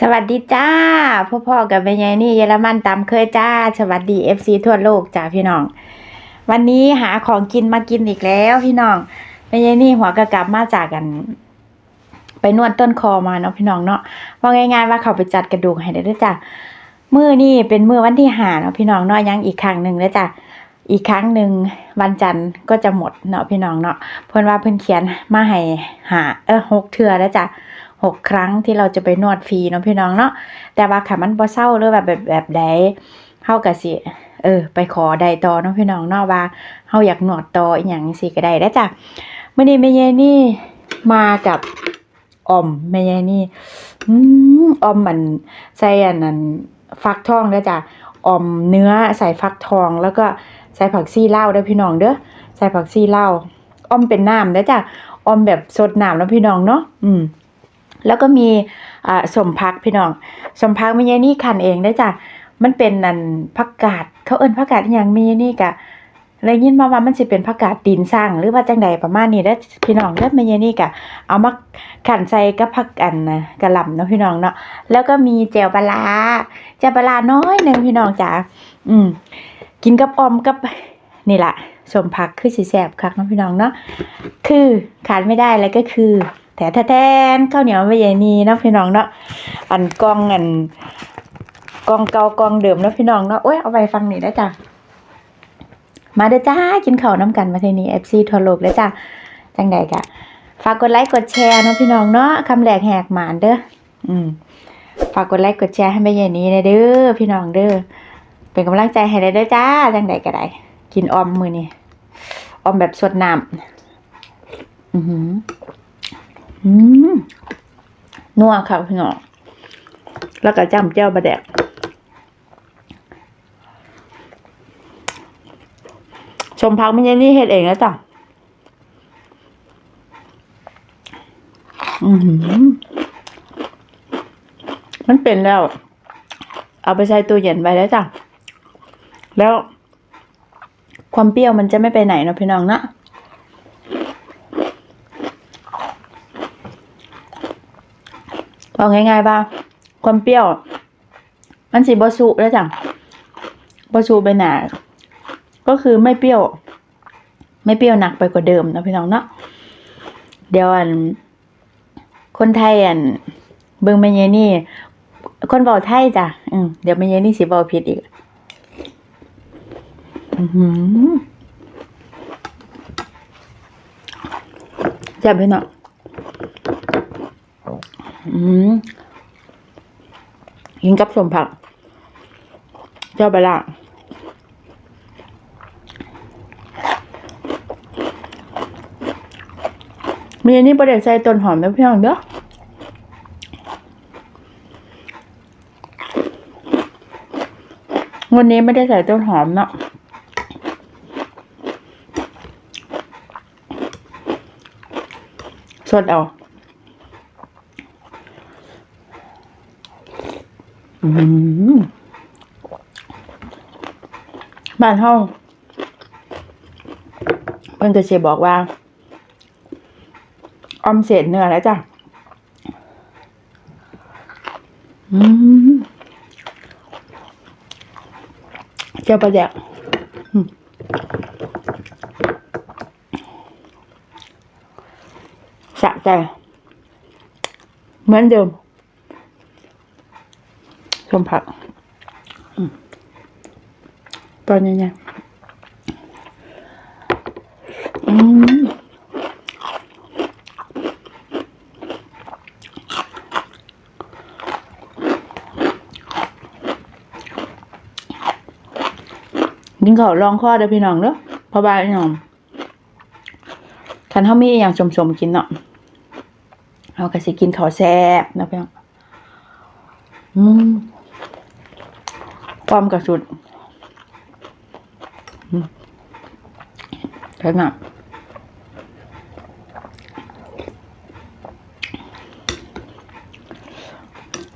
สวัสดีจ้าพ่อพ่อกับแม่ยายนี่เยอรมันตามเคยจ้า สวัสดีเอฟซีทั่วโลกจ้าพี่น้อง วันนี้หาของกินมากินอีกแล้วพี่น้องแม่ยายนี่หัวกระกลับมาจากกัน ไปนวดต้นคอมาเนาะพี่น้องเนาะว่าง่ายๆว่าเขาไปจัดกระดูกให้ได้ด้วยจ้ะมือนี่เป็นมือวันที่หาเนาะพี่น้องเนาะยังอีกครั้งหนึ่งแล้วจ้ะอีกครั้งหนึ่งวันจันทร์ก็จะหมดเนาะพี่น้องเนาะเพิ่นว่าเพิ่อนเขียนมาให้หาเออหกเทือแล้วจ้ะ หกครั้งที่เราจะไปนวดฟรีเนาะพี่น้องเนาะแต่ว่าค่ะมันบ่เศร้าหรือแบบแบบแบบใดเฮาก็สิเออไปขอใดต่อเนาะพี่น้องเนาะว่าเฮาอยากนวดต่ออีหยังสิก็ได้เด้จ้ะมื้อนี้แม่เยนี่มากับออมแม่เยนี่อืมออมมันใส่อันนั้นฟักทองเด้จ้ะออมเนื้อใส่ฟักทองแล้วก็ใส่ผักซี่ลาเด้อพี่น้องเด้อใส่ผักซี่ลาออมเป็นน้ำเด้จ้ะออมแบบสดน้ำเนาะพี่น้องเนาะอืม แล้วก็มีสมพักพี่น้อง สมพักม่ยายนี่ขันเองได้จ้ะ มันเป็นนันผักกาดเขาเอิ้นผักกาดอย่างม่ยายนี่กะเลยยินมาว่ามันสิเป็นผักกาดตีนสร้างหรือว่าจังใดประมาณนี้เด้พี่น้องเด้อแม่ยายนี่กะเอามาขันใส่กับผักอันนะกะหล่ำเนาะพี่น้องเนาะแล้วก็มีแจวปลาแจวปลาน้อยหนึ่งพี่น้องจ๋าอืม กินกับอมกับนี่แหละสมพักคือสิแซ่บคักเนาะพี่น้องเนาะคือขาดไม่ได้เลยก็คือ แต่แท้ๆข้าวเหนียวไม่ใหญ่นีนะพี่น้องเนาะอันกองอันกองเก่ากองเดิมนะพี่น้องเนาะโอ้ยเอาไปฟังนี่ได้จ้ะมาเด้อจ้ากินข้าวน้ำกันมาเทนี้ FC ทั่วโลกเด้จ้าจังใดกะฝากกดไลค์กดแชร์นะพี่น้องเนาะคำแหลกแหกหมานเด้ออืมฝากกดไลค์กดแชร์ให้แม่ใหญ่นี้เด้อพี่น้องเด้อเป็นกำลังใจให้ได้เด้อจ้าจังใดก็ได้กินออมมือนี้ออมแบบสดน้ำอือหือ อืมนัวค่ะพี่น้องแล้วก็จ้ำเจ้าบะแดกชมพักไม่ใช่นี่เฮ็ดเองนะจ้ะมันเป็นแล้ว เอาไปใส่ตู้เย็นไว้แล้วจ้ะ แล้วความเปรี้ยวมันจะไม่ไปไหนเนาะพี่น้องนะ บอกง่ายๆว่าความเปรี้ยว มันสิบ่สุแล้วจ้ะบ่สุไปหนาก็คือไม่เปรี้ยว ไม่เปรี้ยวหนักไปกว่าเดิมนะพี่น้องเนาะเดี๋ยวอัน คนไทยอันเบิ่งแม่เยนี่ คนเว้าไทยจ้ะอืมเดี๋ยวแม่เยนี่สิเว้าผิดอีกอือหือแซ่บพี่น้อง อืมกินกับสมผัก เจ้าไปละมีอันนี้ประเด็นใส่ต้นหอมแล้วพี่น้องเด้อวันนี้ไม่ได้ใส่ต้นหอมเนาะสดเอา อืม บ้านเฮาเพิ่นก็สิบอกว่า ออมเศษเนื้อแล้วจ้ะเจ้าปลาแดกอืมสะใจเหมือนเดิม มผักตอนนี้เนี่ยอืมกินข้าลองข้อเด้อพี่น้องเด้อเพราะว่าพี่น้องคันเฮามีอย่างสมๆกินเนาะเฮาก็สิกินข้าวแซ่บนะพี่น้อง อืม ความกระสุดแค่นั้น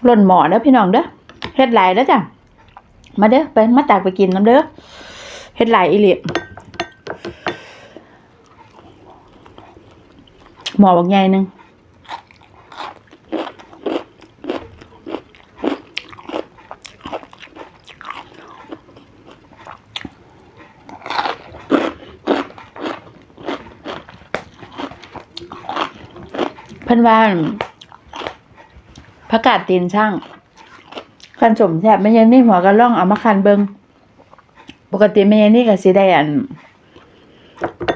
หล่นหมอเด้อพี่น้องเด้อเฮ็ดหลายเด้อจ้ะ มาเด้อไปมาตากไปกินน้ำเด้อเฮ็ดหลายอีหลีหมอบักใหญ่หนึง พิ่นว่าผักกาดตีนช่างคันสมแซ่บแม่ยายนี่หัวก็ล่องเอามาคันเบิงปกติแม่ยายนี่ก็สิได้อัน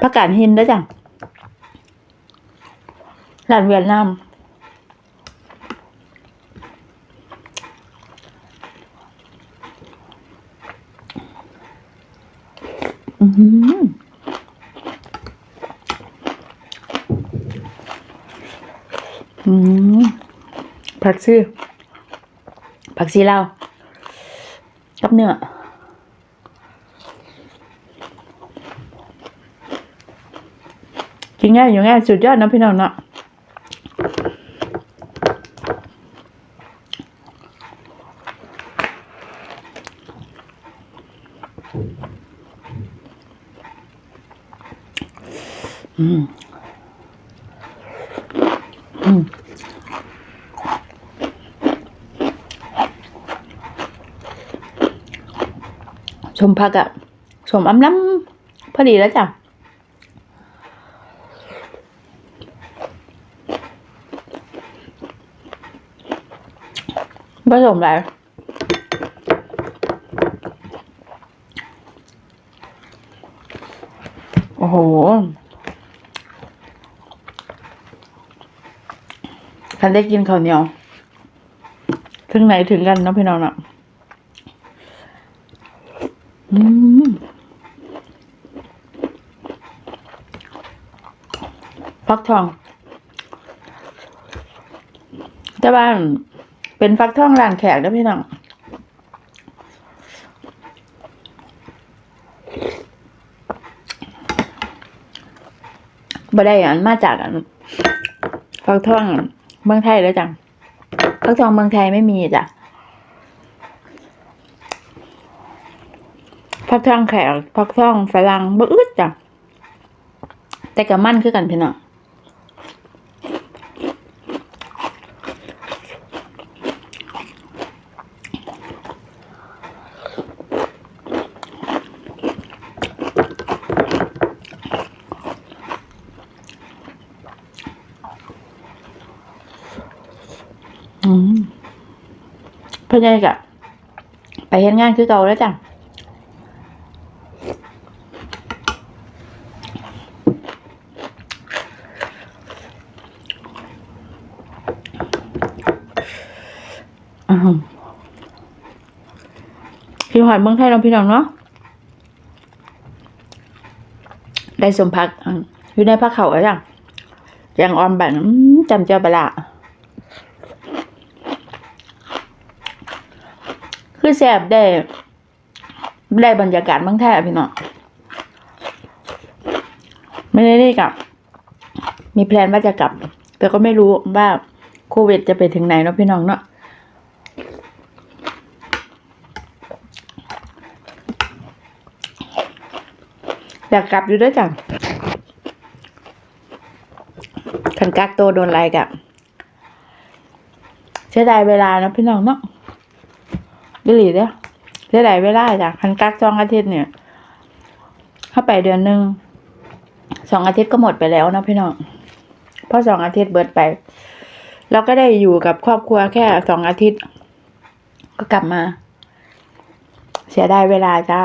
ผักกาดหินเด้จ้ะร้านเวียดนามอือ ออืมผักชีผักชีลาวกับเนื้อกินง่ายอยู่ง่ายสุดยอดเนาะพี่น้องเนาะอืมอืม ชมพักอะชมอ้ำล้ำพอดีแล้วจ้ะผสมอะไรโอ้โหันได้กินข้าวเหนียว ถึงไหนถึงกันเนาะพี่น้องเนาะอืมฟักทองแต่ว่าเป็นฟักทองร้านแขกนะพี่น้องบ่ได้อันมาจากอันฟักทอง เมืองไทยแล้วจังฟักทองเมืองไทยไม่มีจ้ะฟักทองแขกฟักทองฝรั่งบ่อึดจ้ะแต่กับมั่นคือกันพี่น้อง พื่อนยังกะไปเห็นงานคือเก่าแล้วจ้ะอืมพี่หอยเมืองไทยเราะพี่น้องเนาะได้สมพักอยู่ในพักเขาอะจังยังออมบันอืมจำเจ้าบละ คือแสบได้ ได้บรรยากาศเมืองไทยอะพี่น้องไม่ได้ได้กลับ มีแพลนว่าจะกลับ แต่ก็ไม่รู้ว่าโควิดจะไปถึงไหนเนาะพี่น้องเนาะอยากกลับอยู่ด้วยจังคันกักตัวโดนอะไรกับเสียดายเวลานะพี่น้องเนาะ ดิลีเด้อเสียดายเวลาจ้ะคันกักสองอาทิตย์เนี่ย เข้าไปเดือนหนึ่งสองอาทิตย์ก็หมดไปแล้วนะพี่น้องเพราะสองอาทิตย์เบิดไป เราก็ได้อยู่กับครอบครัวแค่สองอาทิตย์ ก็กลับมา เสียดายเวลาจ้า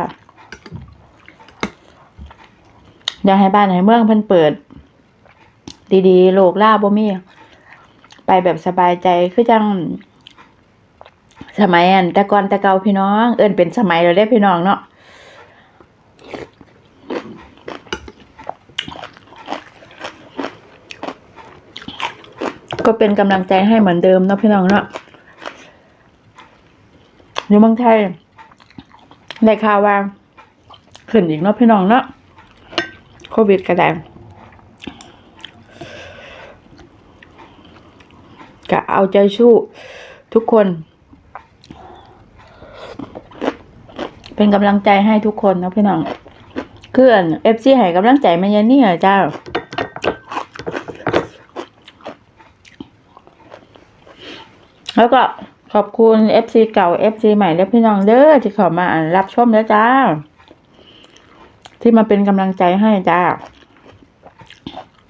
อยากให้บ้านให้เมืองเพิ่นเปิด ดีๆ โลกล่าบ่มี ไปแบบสบายใจคือจัง สมัยอันแต่ก่อนแต่เก่าพี่น้อง เอิ้นเป็นสมัยแล้วเด้พี่น้องเนาะก็เป็นกำลังใจให้เหมือนเดิมเนาะพี่น้องเนาะอยู่เมืองไทยได้ข่าวว่าขึ้นอีกเนาะพี่น้องเนาะโควิดก็ได้ก็เอาใจสู้ทุกคน เป็นกำลังใจให้ทุกคนนะพี่น้องเพื่อนเอฟซีให้กำลังใจม่ยันนี่เหรอเจ้าแล้วก็ขอบคุณเอฟซีเก่าเอฟซีใหม่และพี่น้องเด้อที่เข้ามารับชมแล้วจ้า ที่มาเป็นกำลังใจให้จ้า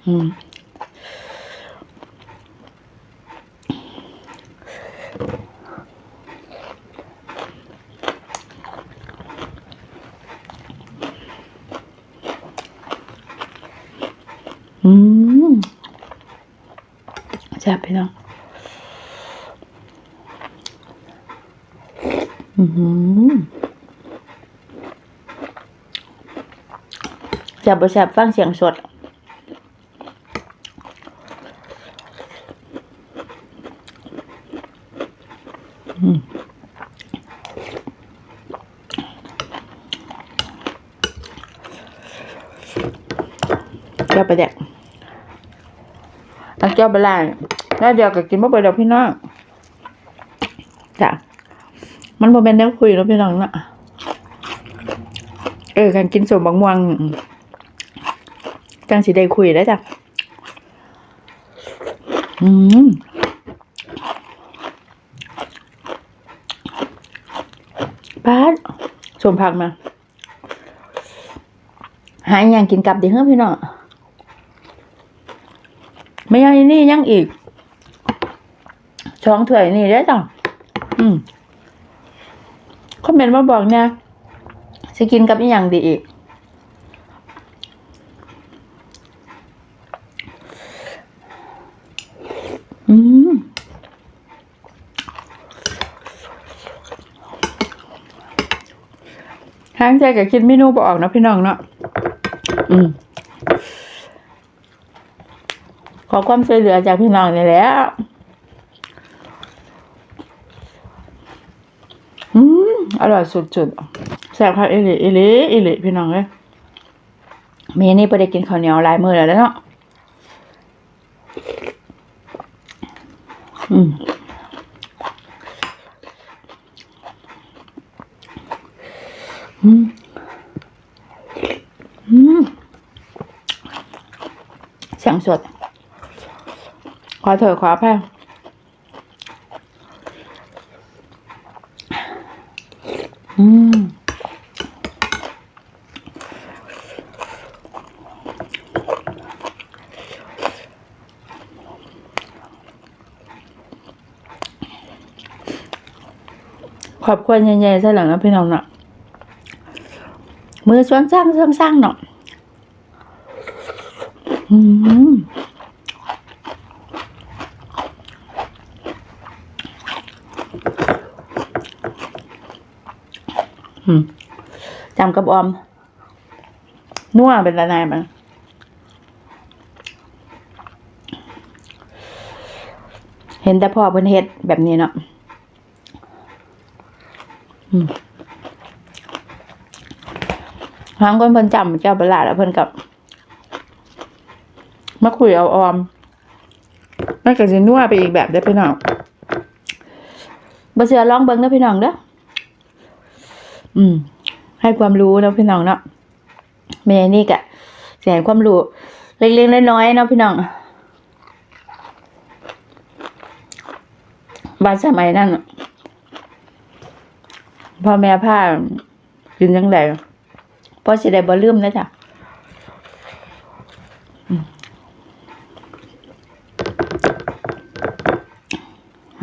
อืม แซ่บพี่น้องอือหือแซ่บบ่แซ่บฟังเสียงสดแก้วไปแดก เอาแก้วไปไล่แล้วเดียวก็กินบ่ไปดอกพี่น้องจ้ะมันบ่เป็นแนวคุยเนาะพี่น้องนะเออการกินสมบักม่วงจังสิได้คุยได้วจ้ะอืมป้าดสมผักมา หาอย่างกินกลับดี๋ยวเฮ้อพี่น้อง ไม่ยังอีนี่ยังอีกช้องถ้วยนี่ได้จ้ะอืมคอมเมนต์มาบอกเนี่ยจะกินกับอีหยังดีอีก อืมห้างใจกับคิดเมนูบออกนะพี่น้องเนาะอืม ขอความช่วยเหลือจากพี่น้องนี่แหล้วอืมอร่อยสุดๆแซ่บครับเอหลิเอหลิเอหลิพี่น้องเลยเมีนี่ไปได้กินข้าวเหนียวหลายมื้อแล้วเนาะอืมอืมอืมเสียงสด ขอเถอะขอแพ้อืมขอบคุณใหญ่ๆใช่หลังนะพี่น้องเนาะมือสวนสร้างสร้างสร้างเนาะอืม อืมจำ กับออม นัวเป็นอะไรมันเห็นแต่พ่อเพิ่นเฮ็ดแบบนี้เนาะทางคนเพิ่นจำเจ้าประหลาดแล้วเพิ่นกับมาคุยเอาออมมันก็สินัวไปอีกแบบได้พี่น้องบ่เชื่อลองเบิ่งเด้อพี่น้องเด้ออืม ให้ความรู้เนาะพี่น้องเนาะแม่นี่กะแสนความรู้เล็กๆน้อยๆเนาะพี่น้องบ้านสมัยนั้นพ่อแม่พากินจังไดพ่อสิได้บ่ลืมนะจ๊ะ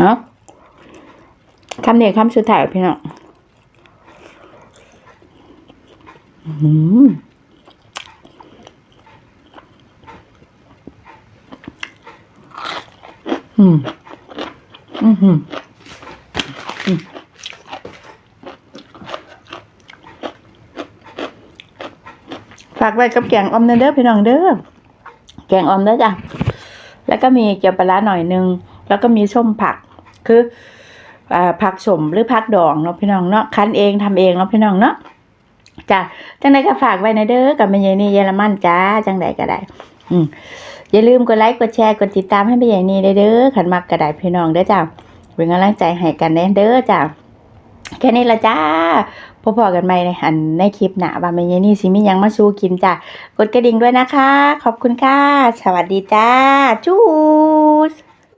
ฮะคำเนี้คำสุดท้ายพี่น้อง อืมอืม อืมอืมอืมฝากไว้กับแกงออมเนเด้อพี่น้องเด้อ แกงออมเด้อจ้ะ แล้วก็มีเกี๊ยวปลาหน่อยนึง แล้วก็มีส้มผัก คืออ่าผักสมหรือผักดองเนาะพี่น้องเนาะ คั้นเองทำเองเนาะพี่น้องเนาะ จ้ะจังใดก็ฝากไว้ในเด้อกับแม่ใหญ่นี่เยอรมันจ้าจังใดก็ได้ อืมอย่าลืมกดไลค์กดแชร์กดติดตามให้แม่ใหญ่นี่ได้เด้อขันมักก็ได้พี่น้องเด้อจ้าเป็นกำลังใจให้กันแน่เด้อจ้าแค่นี้ละจ้าพบกันใหม่ในอันในคลิปหน้าว่าแม่ใหญ่นี่สิมียังมาสู้กินจ้ากดกระดิ่งด้วยนะคะ ขอบคุณค่ะ สวัสดีจ้าจูส